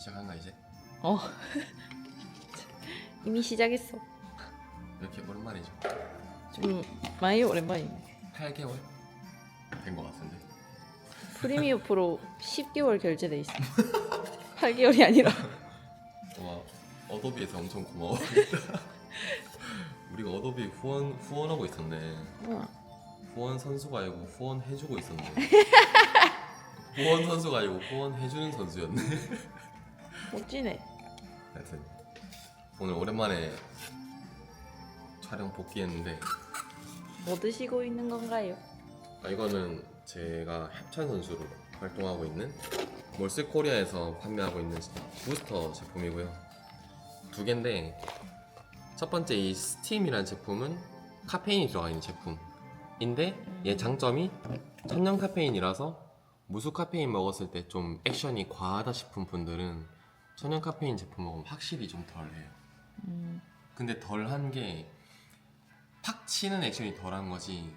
시작한가 이제? 어. 이미 시작했어. 이렇게 오랜만이죠. 좀 많이 오랜만이네. 8개월 된 것 같은데. 프리미어 프로 10개월 결제돼 있어. 8개월이 아니라. 와 어도비에서 엄청 고마워. 우리가 어도비 후원 후원하고 있었네. 어. 후원 선수가 아니고 후원 해주고 있었네. 후원 선수가 아니고 후원 해주는 선수였네. 멋지네. 하여튼 오늘 오랜만에 촬영 복귀했는데 뭐 드시고 있는 건가요? 아, 이거는 제가 협찬 선수로 활동하고 있는 몰스코리아에서 판매하고 있는 부스터 제품이고요. 두 개인데 첫 번째 이 스팀이라는 제품은 카페인이 들어가 있는 제품인데 얘 장점이 천연 카페인이라서 무수 카페인 먹었을 때 좀 액션이 과하다 싶은 분들은 천연 카페인 제품 먹으면 확실히 좀 덜해요. 음, 근데 덜한 게 팍 치는 액션이 덜한 거지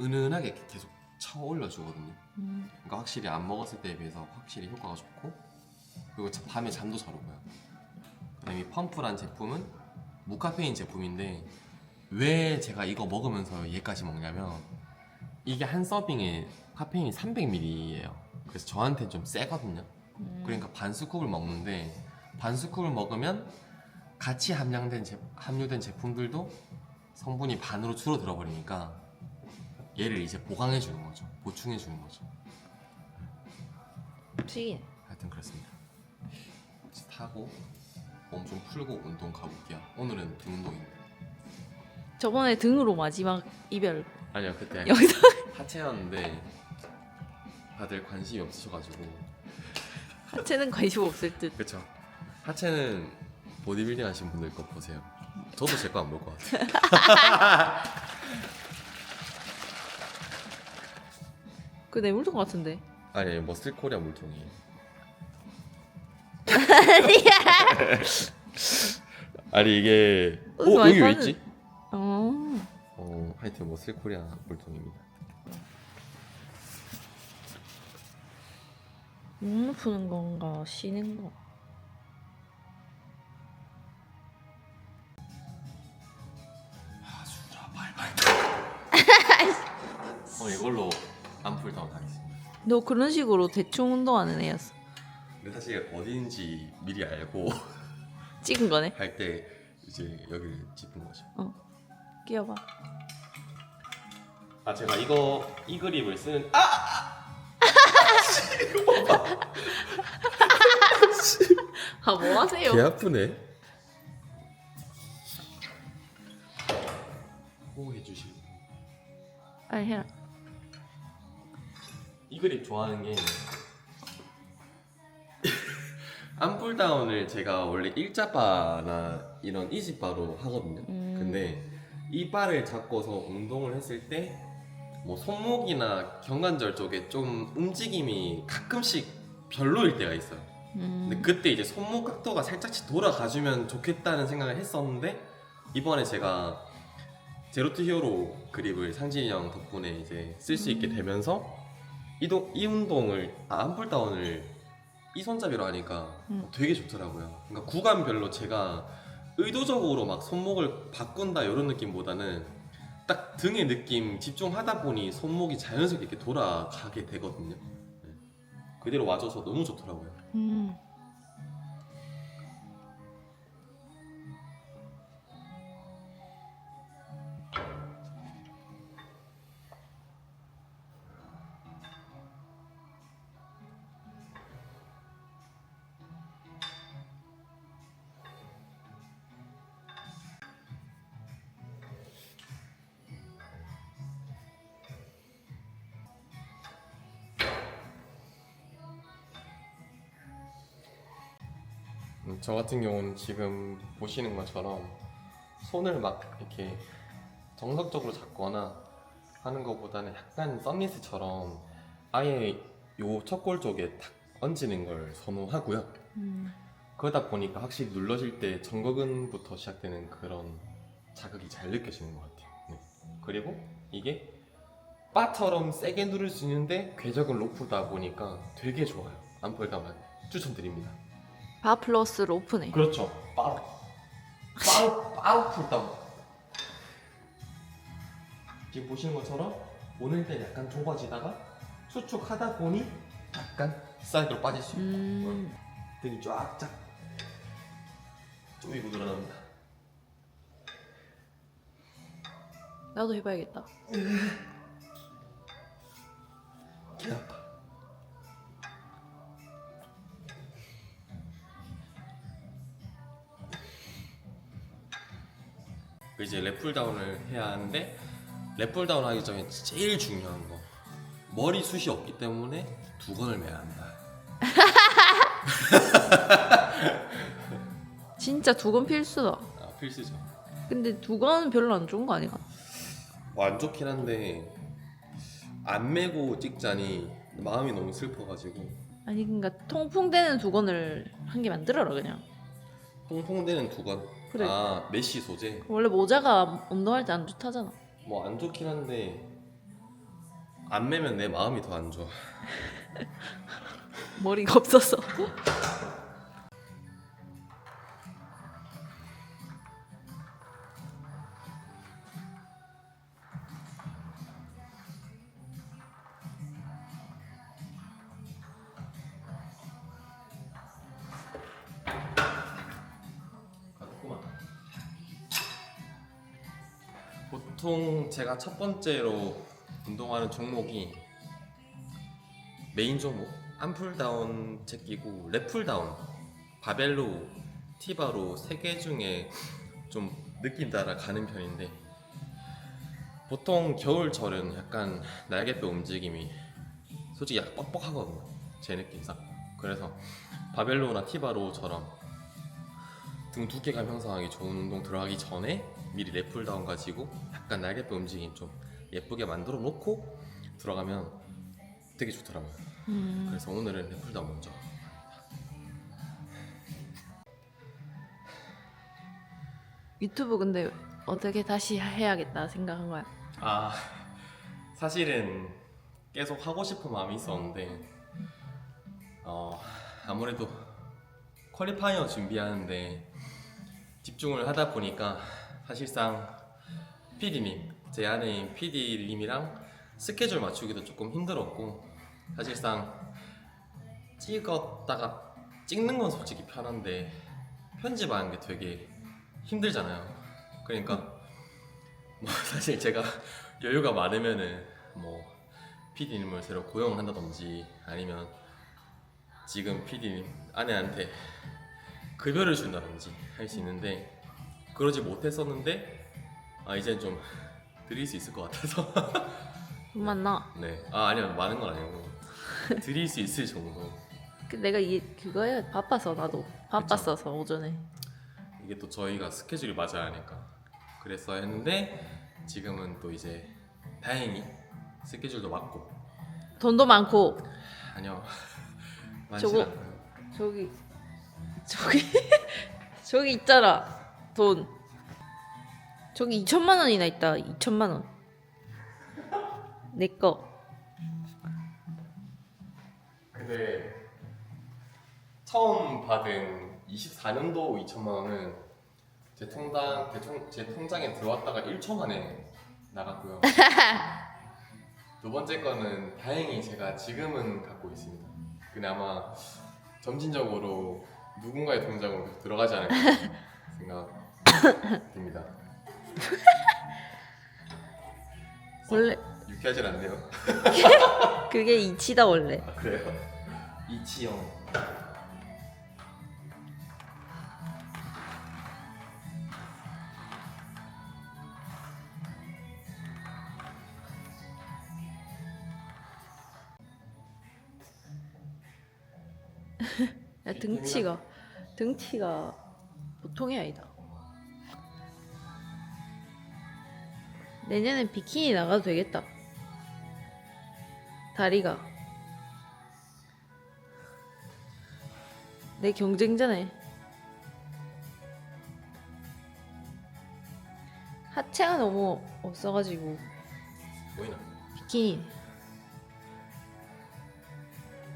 은은하게 계속 쳐 올려 주거든요. 음, 그러니까 확실히 안 먹었을 때에 비해서 확실히 효과가 좋고 그리고 자- 밤에 잠도 잘 오고요. 그다음에 이 펌프란 제품은 무카페인 제품인데 왜 제가 이거 먹으면서 얘까지 먹냐면 이게 한 서빙에 카페인이 300ml예요. 그래서 저한테 좀 세거든요. 음. 그러니까 반 스쿱을 먹는데 반 스쿱을 먹으면 같이 함량된 제, 함유된 제품들도 성분이 반으로 줄어들어 버리니까 얘를 이제 보강해 주는 거죠. 보충해 주는 거죠. 튀기네. 하여튼 그렇습니다. 이제 타고 몸 좀 풀고 운동 가볼게요. 오늘은 등 운동입니다. 저번에 등으로 마지막 이별. 아니요 그때 여기서 하체였는데 다들 관심이 없으셔가지고 하체는 관심 없을 듯. 그쵸 하체는 보디빌딩 하신 분들 거 보세요. 저도 제 거 안 볼 것 같아요. 그 내물통 같은데. 아니 아니, 머슬 코리아 물통이에요. 아니 이게 어 많이 여기 왜 파는- 있지? 어. 어 하여튼 머슬 코리아 물통입니다. 몸 푸는 건가 쉬는 거. 어 이걸로 안풀 다운 하겠습니다. 너 그런 식으로 대충 운동하는 애였어. 근데 사실 어디인지 미리 알고 찍은 거네. 할 때 이제 여기를 짚은 거죠. 끼워봐. 아 제가 이거 이 그립을 쓰는 아 아 뭐 하세요? 개 아프네. 호해 주시고 아 해라. 이 그립 좋아하는 게 안풀 다운을 제가 원래 일자바나 이런 이지바로 하거든요. 음. 근데 이 바를 잡고서 운동을 했을 때 뭐 손목이나 경관절 쪽에 좀 움직임이 가끔씩 별로일 때가 있어요. 음. 근데 그때 이제 손목 각도가 살짝씩 돌아가주면 좋겠다는 생각을 했었는데 이번에 제가 제로투 히어로 그립을 상진이 형 덕분에 이제 쓸 수 있게 음. 되면서 이 동, 이 운동을 아, 안풀 다운을 이 손잡이로 하니까 음. 되게 좋더라고요. 그러니까 구간별로 제가 의도적으로 막 손목을 바꾼다 이런 느낌보다는 딱 등의 느낌 집중하다 보니 손목이 자연스럽게 이렇게 돌아가게 되거든요. 네. 그대로 와줘서 너무 좋더라고요. 음. 음, 저 같은 경우는 지금 보시는 것처럼 손을 막 이렇게 정석적으로 잡거나 하는 것보다는 약간 썸니스처럼 아예 요 척골 쪽에 탁 얹는 걸 선호하고요. 음. 그러다 보니까 확실히 눌러질 때 정거근부터 시작되는 그런 자극이 잘 느껴지는 것 같아요. 네. 그리고 이게 바처럼 세게 누를 수 있는데 궤적은 높다 보니까 되게 좋아요. 안폴다만 추천드립니다. 바 플러스 로프네. 그렇죠. 바로 바로 바로 풀다운. 지금 보시는 것처럼 오늘 때 약간 좁아지다가 수축하다 보니 약간 사이드로 빠질 수 있고 음. 등이 쫙쫙 쪼이고 늘어납니다. 나도 해봐야겠다. 개 아파. 이제 랩풀다운을 해야 하는데 랩풀다운 하기 전에 제일 중요한 거 머리 숱이 없기 때문에 두건을 매야 한다. 진짜 두건 필수다. 아, 필수죠. 근데 두건 별로 안 좋은 거 아니야? 뭐안 좋긴 한데 안 매고 찍자니 마음이 너무 슬퍼가지고 아니 그러니까 통풍되는 두건을 한 개 만들어라 그냥. 통통되는 두건. 그래. 아 메쉬 소재. 원래 모자가 운동할 때 안 좋다잖아. 뭐 안 좋긴 한데 안 매면 내 마음이 더 안 좋아. 머리가 없어서. 제가 첫 번째로 운동하는 종목이 메인 종목 암풀다운 제끼고 랩풀다운 바벨로 티바로 세 개 중에 좀 느낌 따라 가는 편인데 보통 겨울철은 약간 날개뼈 움직임이 솔직히 약간 뻑뻑하거든요 제 느낌상. 그래서 바벨로나 티바로처럼 등 두께감 형성하기 좋은 운동 들어가기 전에 미리 랩풀 다운 가지고 약간 날개뼈 움직임 좀 예쁘게 만들어 놓고 들어가면 되게 좋더라고요. 음. 그래서 오늘은 랩풀 다운 먼저. 유튜브 근데 어떻게 다시 해야겠다 생각한 거야. 아 사실은 계속 하고 싶은 마음이 있었는데 어 아무래도 퀄리파이어 준비하는데 집중을 하다 보니까 사실상 PD님 제 아내인 PD님이랑 스케줄 맞추기도 조금 힘들었고 사실상 찍었다가 찍는 건 솔직히 편한데 편집하는 게 되게 힘들잖아요. 그러니까 뭐 사실 제가 여유가 많으면은 뭐 PD님을 새로 고용한다든지 아니면 지금 PD님 아내한테 급여를 준다든지 할 수 있는데 그러지 못했었는데 아 이제 좀 드릴 수 있을 것 같아서. 돈 많나? 네. 아 아니요. 많은 건 아니고. 드릴 수 있을 정도. 그 내가 이 그거야 바빠서 나도. 바빴어서 오전에. 이게 또 저희가 스케줄이 맞아야 하니까. 그랬어야 했는데 지금은 또 이제 다행히 스케줄도 맞고. 돈도 많고. 아니요. 많지 저거- 않아요. 저기 저기 저기 있잖아 돈. 저기 2천만 원이나 있다. 2천만 원. 내 거. 근데 처음 받은 24년도 2천만 원은 제 통장 제, 통, 제 통장에 들어왔다가 1초 만에 나갔고요. 두 번째 거는 다행히 제가 지금은 갖고 있습니다. 근데 아마 점진적으로 누군가의 통장으로 계속 들어가지 않을까 생각 됩니다. 원래 유쾌하진 않네요. 그게 이치다 원래 아 그래요? 이치영. 야 등치가 등치가 보통이 아니다 내년엔 비키니 나가도 되겠다. 다리가. 내 경쟁자네. 하체가 너무 없어가지고. 보이나? 비키니.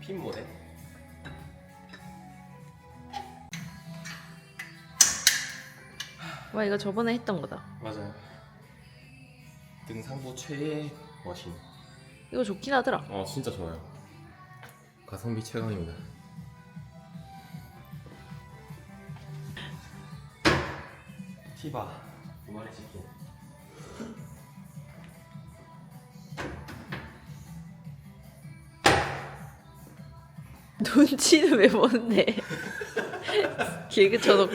핀 모델? 와, 이거 저번에 했던 거다. 맞아요. 등상부 최애 머신. 이거 좋긴 하더라. 어 진짜 좋아요. 가성비 최강입니다. 티바 두 마리 치킨. 눈치는 왜 보는데? 길게 쳐놓고.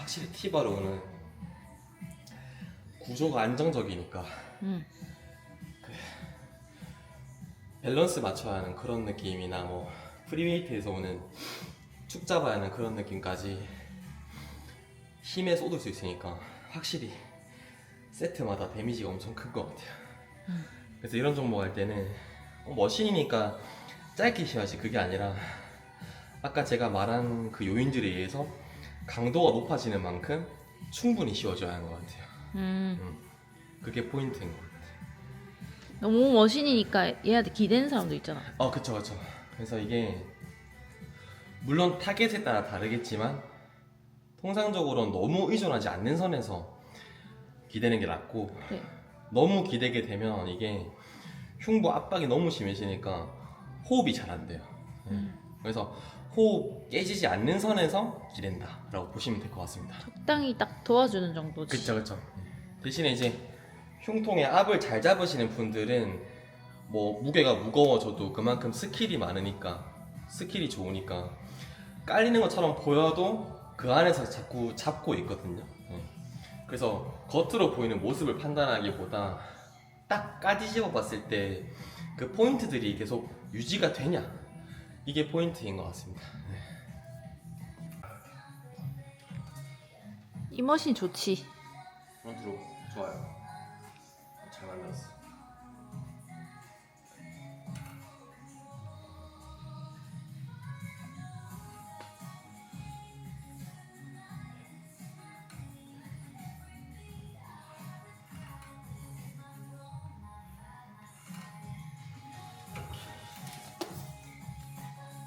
확실히 티바로는 구조가 안정적이니까 응. 밸런스 맞춰야 하는 그런 느낌이나 뭐 프리웨이트에서 오는 축 잡아야 하는 그런 느낌까지 힘에 쏟을 수 있으니까 확실히 세트마다 데미지가 엄청 큰 것 같아요. 그래서 이런 종목 할 때는 어, 머신이니까 짧게 쉬어야지 그게 아니라 아까 제가 말한 그 요인들에 의해서 강도가 높아지는 만큼 충분히 쉬어줘야 하는 것 같아요. 음. 그게 포인트인 것 같아요. 너무 머신이니까 얘한테 기대는 사람도 있잖아. 어, 그쵸, 그쵸. 그래서 이게 물론 타겟에 따라 다르겠지만 통상적으로는 너무 의존하지 않는 선에서 기대는 게 낫고 네. 너무 기대게 되면 이게 흉부 압박이 너무 심해지니까 호흡이 잘 안 돼요. 네. 음. 그래서 호흡 깨지지 않는 선에서 기댄다라고 보시면 될 것 같습니다. 적당히 딱 도와주는 정도지. 그쵸 그쵸 대신에 이제 흉통의 압을 잘 잡으시는 분들은 뭐 무게가 무거워져도 그만큼 스킬이 많으니까 스킬이 좋으니까 깔리는 것처럼 보여도 그 안에서 자꾸 잡고 있거든요 네. 그래서 겉으로 보이는 모습을 판단하기보다 딱 까디집어 봤을 때 그 포인트들이 계속 유지가 되냐 이게 포인트인 것 같습니다 네. 이 머신 좋지. 프론트로 좋아요 잘 만들었어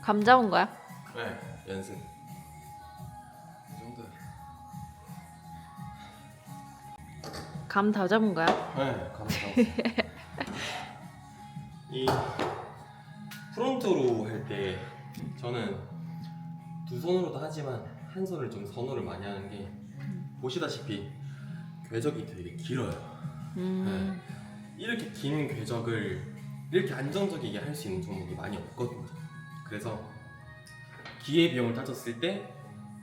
감 잡은 거야? 네, 연승. 이 정도. 감 다 잡은 거야? 네, 감사합니다. 이 프론트로 할 때 저는 두 손으로도 하지만 한 손을 좀 선호를 많이 하는 게 보시다시피 궤적이 되게 길어요. 음. 이렇게 긴 궤적을 이렇게 안정적이게 할 수 있는 종목이 많이 없거든요. 그래서 기회 비용을 따졌을 때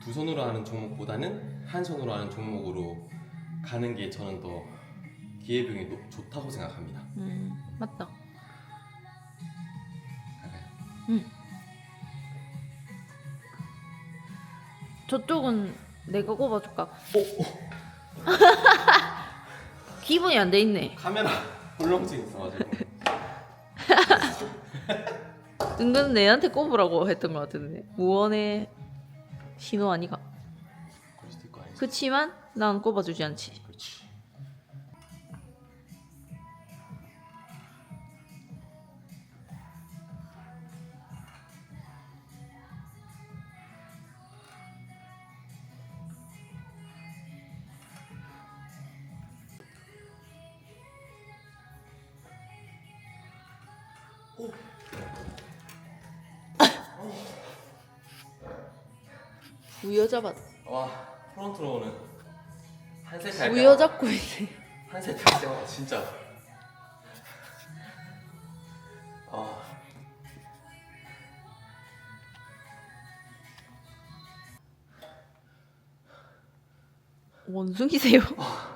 두 손으로 하는 종목보다는 한 손으로 하는 종목으로 가는 게 저는 더 기회 비용이 높- 좋다고 생각합니다. 음. 맞다. 저쪽은 내가 꼽아줄까? 기분이 안 돼 있네. 카메라 울렁증 있어가지고 은근 내한테 꼽으라고 했던 것 같은데 무언의 신호 아니가? 그치만 난 꼽아주지 않지. 그렇지. 우여자 봤. 와 프론트로 오는 한세 살 우여 잡고 있네. 한세 살 때마다 진짜 아 원숭이세요? 아.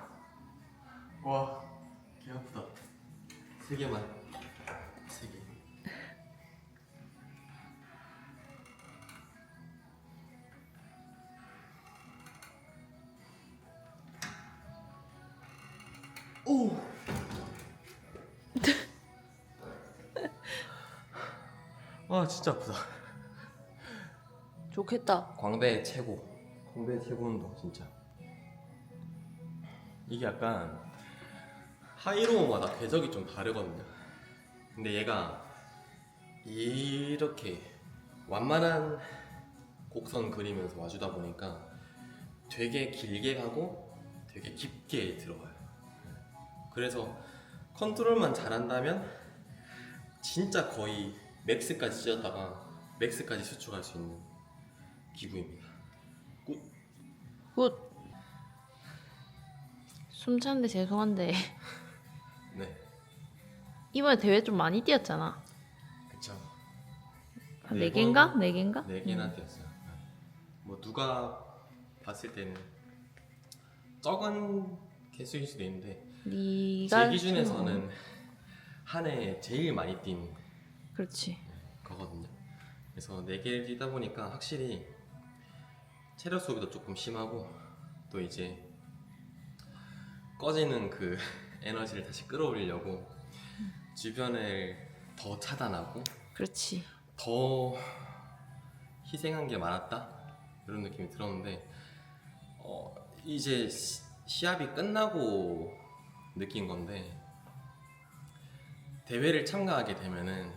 오. 와, 진짜 아프다. 좋겠다. 광대 최고. 광대 최고 운동 진짜. 이게 약간 하이로우마다 궤적이 좀 다르거든요. 근데 얘가 이렇게 완만한 곡선 그리면서 와주다 보니까 되게 길게 가고 되게 깊게 들어가요. 그래서 컨트롤만 잘한다면 진짜 거의 맥스까지 찢었다가 맥스까지 수축할 수 있는 기구입니다. 굿. 숨 차는데 죄송한데 네, 이번에 대회 좀 많이 뛰었잖아. 그쵸. 한네네 개인가? 번, 네 개인가? 네 개나 뛰었어요. 뭐 누가 봤을 때는 적은 개수일 수도 있는데 네가 제 기준에서는 한해 제일 많이 뛴 그렇지. 거거든요. 그래서 네 개를 뛰다 보니까 확실히 체력 소비도 조금 심하고 또 이제 꺼지는 그 에너지를 다시 끌어올리려고 주변을 더 차단하고 그렇지. 더 희생한 게 많았다 이런 느낌이 들었는데 어, 이제 시, 시합이 끝나고 느낀 건데 대회를 참가하게 되면은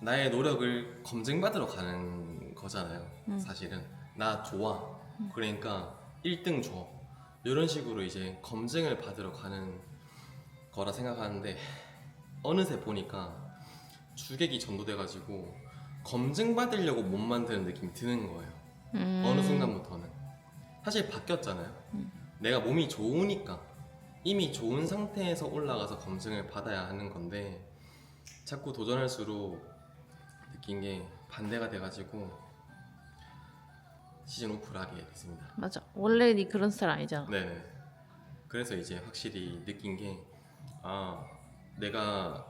나의 노력을 검증받으러 가는 거잖아요 음. 사실은 나 좋아 그러니까 1등 줘 이런 식으로 이제 검증을 받으러 가는 거라 생각하는데 어느새 보니까 주객이 전도돼가지고 검증 받으려고 못 만드는 느낌이 드는 거예요. 음. 어느 순간부터는 사실 바뀌었잖아요. 음. 내가 몸이 좋으니까 이미 좋은 상태에서 올라가서 검증을 받아야 하는 건데 자꾸 도전할수록 느낀 게 반대가 돼가지고 시즌 오프를 하게 됐습니다. 맞아. 원래 네 그런 스타일 아니잖아. 네네. 그래서 이제 확실히 느낀 게, 아, 내가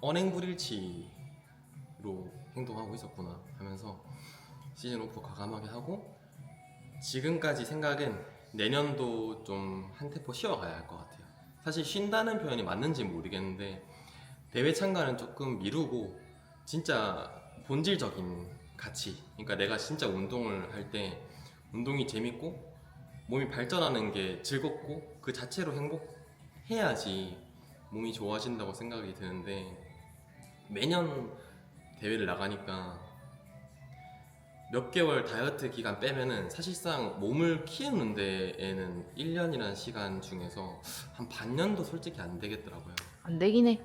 언행불일치로 행동하고 있었구나 하면서 시즌 오프 과감하게 하고, 지금까지 생각은 내년도 좀한 템포 쉬어가야 할 것 같아요. 사실 쉰다는 표현이 맞는지 모르겠는데, 대회 참가는 조금 미루고, 진짜 본질적인 가치. 그러니까 내가 진짜 운동을 할 때, 운동이 재밌고, 몸이 발전하는 게 즐겁고 그 자체로 행복해야지 몸이 좋아진다고 생각이 드는데 매년 대회를 나가니까 몇 개월 다이어트 기간 빼면은 사실상 몸을 키우는 데에는 1년이라는 시간 중에서 한 반년도 솔직히 안 되겠더라고요. 안 되긴 해.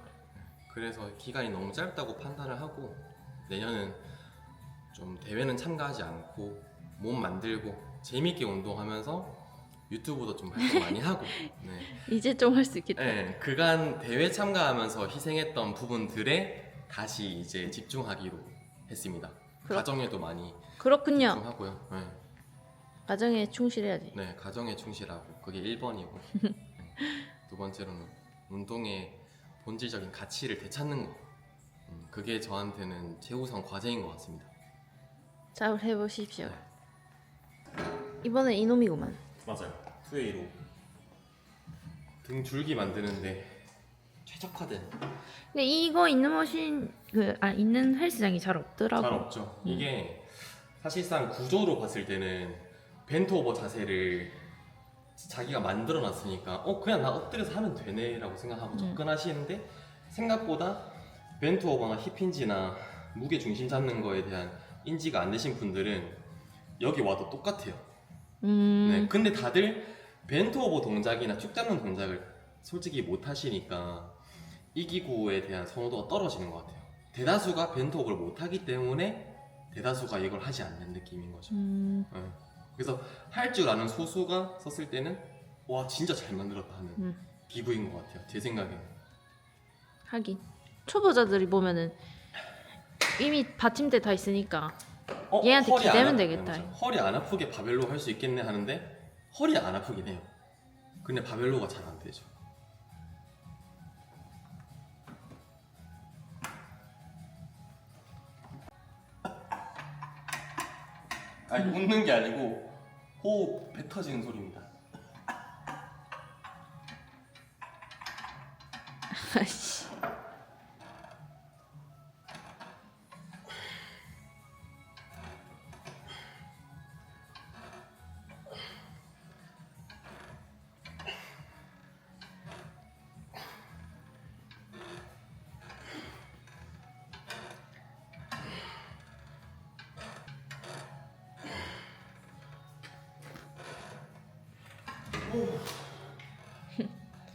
그래서 기간이 너무 짧다고 판단을 하고 내년은 좀 대회는 참가하지 않고 몸 만들고 재밌게 운동하면서 유튜브도 좀 활동 많이 하고 네. 이제 좀 할 수 있겠다. 네, 그간 대회 참가하면서 희생했던 부분들에 다시 이제 집중하기로 했습니다. 그렇- 가정에도 많이 그렇군요. 집중하고요. 네. 가정에 충실해야지. 네, 가정에 충실하고 그게 1번이고 두 번째로는 운동의 본질적인 가치를 되찾는 거 음, 그게 저한테는 최우선 과제인 것 같습니다. 잘 해보십시오. 네. 이번에 이놈이구만. 맞아요. 투웨이로 등 줄기 만드는데 최적화된 근데 이거 있는 머신 그 아 있는 헬스장이 잘 없더라고. 잘 없죠. 이게 사실상 구조로 봤을 때는 벤트 오버 자세를 자기가 만들어 놨으니까 어 그냥 나 엎드려서 하면 되네라고 생각하고 음. 접근하시는데 생각보다 벤트 오버나 힙힌지나 무게 중심 잡는 거에 대한 인지가 안 되신 분들은 여기 와도 똑같아요. 음. 네, 근데 다들 벤트 오버 동작이나 쭉 잡는 동작을 솔직히 못 하시니까 이 기구에 대한 선호도가 떨어지는 것 같아요. 대다수가 벤트오버를 못 하기 때문에 대다수가 이걸 하지 않는 느낌인 거죠. 음. 네. 그래서 할 줄 아는 소수가 썼을 때는 와 진짜 잘 만들었다 하는 음. 기구인 것 같아요. 제 생각에는. 하긴 초보자들이 보면은 이미 받침대 다 있으니까 어, 얘한테 허리 안 기대면 아프- 되겠다. 허리 안 아프게 바벨로 할 수 있겠네 하는데 허리 안 아프긴 해요. 근데 바벨로가 잘 안 되죠. 아니 웃는 게 아니고 호흡 배 터지는 소리입니다.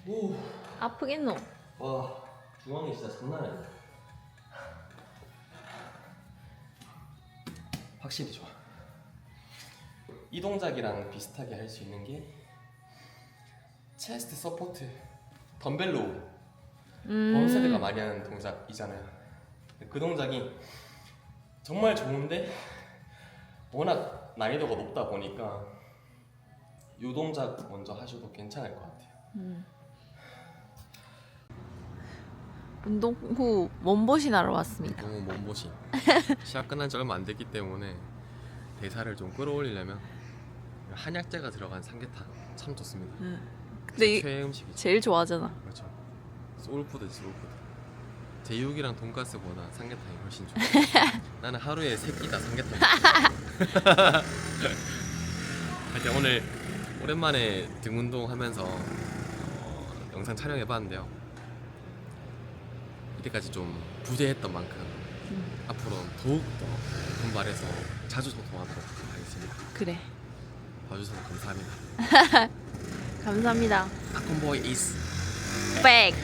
오, 아프겠노? 와 중앙이 진짜 장난 아니야. 확실히 좋아. 이 동작이랑 비슷하게 할 수 있는 게 체스트 서포트 덤벨로 음. 범세대가 많이 하는 동작이잖아요. 그 동작이 정말 좋은데 워낙 난이도가 높다 보니까 이 동작 먼저 하셔도 괜찮을 것 같아요. 운동 후 몸보신 하러 왔습니다. 너무 몸보신. 시합 끝난 지 얼마 안 됐기 때문에 대사를 좀 끌어올리려면 한약재가 들어간 삼계탕 참 좋습니다. 근데 이 최애 음식이죠. 제일 좋아하잖아. 그렇죠. 소울푸드 소울푸드. 제육이랑 돈가스보다 삼계탕이 훨씬 좋아. 나는 하루에 세 끼다 삼계탕. 하여튼 오늘 오랜만에 등 운동하면서 어, 영상 촬영해봤는데요. 이때까지 좀 부재했던 만큼 앞으로는 더욱 더 분발해서 자주 소통하도록 하겠습니다. 그래. 봐주셔서 감사합니다. 감사합니다. 아콘보이 이스 백.